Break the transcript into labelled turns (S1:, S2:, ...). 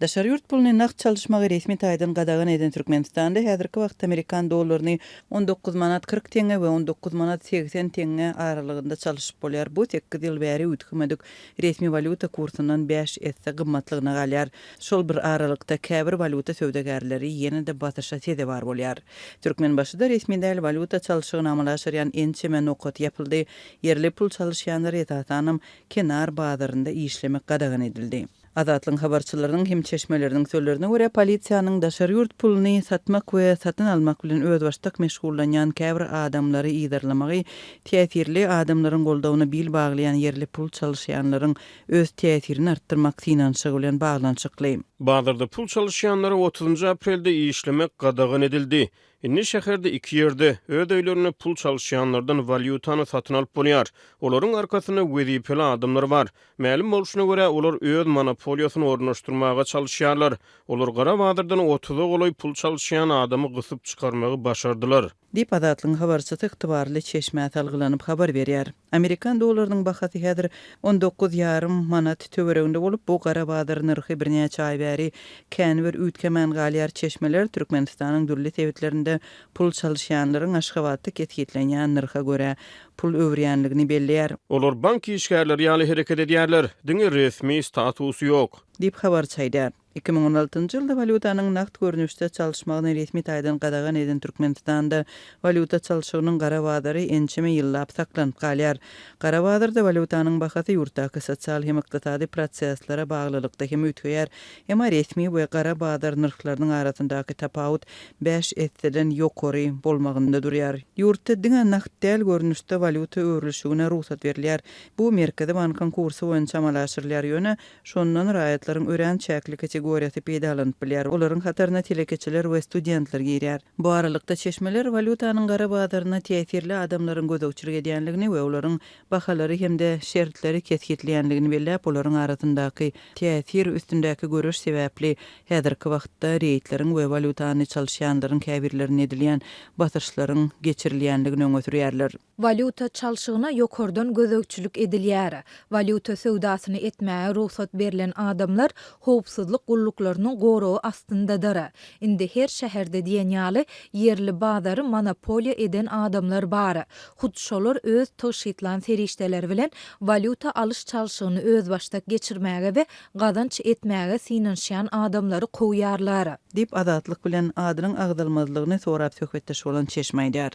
S1: Daşary yurt puluny naqd çalışmagy resmi taýdan gadagan eden Türkmenistanda häzirki wagtda Amerikan dollaryny 19 manat 40 tenge we 19 manat 80 tenge aralygynda çalışyp bolýar. Bu 8 ýyl bäri ütkümedik resmi valuta kursundan 5 etse gymmatlygyna galýar. Şol bir aralykda käbir valuta sövdegärleri ýene-de batışa sede bar bolýar. Türkmen başyda resmi däl valyuta çalışygyny amalaşyrýan ençeme nokat ýapyldy. Yerli pul çalışýanlar etatanam kenar bazarında işlemek gadagan edildi. Azatlyň habarçylarynyň hem çeşmeleriniň sözlerine görä polisiýanyň daşar ýurt pulyny satmak we satyn almak bilen öz özbaşdak meşgullanýan käbir adamlary ýerlemagy täsirli adamlaryň goldawyny bil baglaýan yerli pul çalışýanlaryň öz täsirini artdyrmak synanşygy bilen baglanşykly.
S2: Bazarda pul çalışýanlara 30 aprelde iyi işlemek qadağan edildi. Inni şäherde iki yerde ödeylerine pul çalışýanlardan valyutanı satın alıp bolyar. Olorun arkasına vezipeli adımlar var. Mälim bolşuna görä olar öz monopoliyasını ornaşdyrmaga çalışýarlar. Olar gara bazardan 30 goly pul çalışýan adamı gysyp çykarmagy başardylar.
S1: Dip adatlyň habarçy tyktybarly çeşmä talgylanyp habar berýär. Amerikan dollarynyň bahasy häzir 19,5 manat töwereginde bolup, bu Garabadyr nyrhy birnäçe aý ay bäri känwer ütkemen galýar çeşmeler Türkmenistanyň dürli tewitlerinde pul çalyşýanlaryň Aşgabatda ketgitlenýän nyrha görä pul öwränligini belleýär.
S2: Olar bank işgärleri ýaly hereket edýärler. Diňe resmi statusy ýok.
S1: dip habar çayda. 2016-njy ýylda valutanyň nakt görnüşde çalışmagyny resmi taýdan gadagan eden Türkmenistanda valuta çalşygynyň gara badary ençeme ýyllap saklanyp galýar. Gara badarda valutanyň bahasy ýurtdaky sosial hem iqtisadi proseslere baglylykda hem ütgeýär, Emma resmi we gara badar narhlarynyň arasyndaky tapawut 5 etden ýokary bolmagynda durýar. Ýurtda diňe nakt däl görnüşde valuta öwrülüşüne ruhsat berilýär. Bu merkezi bankyň kursy boýunça amalaşdyrylýar ýöne, şondan raýatlar uşakların ören çäkli kategoriýasy peýdalanyp bilýär. Olaryň hatarına telekeçiler we studentler girýär. Bu aralykda çeşmeler walutanyň gara bazaryna täsirli adamlaryň gözegçilik edýänligini we olaryň bahalary hemde şertleri ketgitleýänligini belläp, olaryň arasyndaky täsir üstündäki görüş sebäpli häzirki wagtda reýtleriň we walutany çalyşýanlaryň käbirlerini edilýän batyşlaryň geçirilýänligini öňe sürýärler.
S3: Valuta çalşygyna ýokordan gözegçilik edilýär. Valuta sowdasyny etmäge ruhsat berilen adam adamlar howpsuzlyk gulluklarynyň gorawy astyndadyr. Indi her şäherde diýen ýaly yerli bazary monopoliya eden adamlar bar. Hudşolar öz toşitlan serişdeler bilen valyuta alış çalşygyny öz başdak geçirmäge we gazanç etmäge sinanşyan adamlary goýarlar.
S1: Dip adatlyk bilen adynyň agdalmazlygyny sorap söhbetdeş bolan çeşmeýär.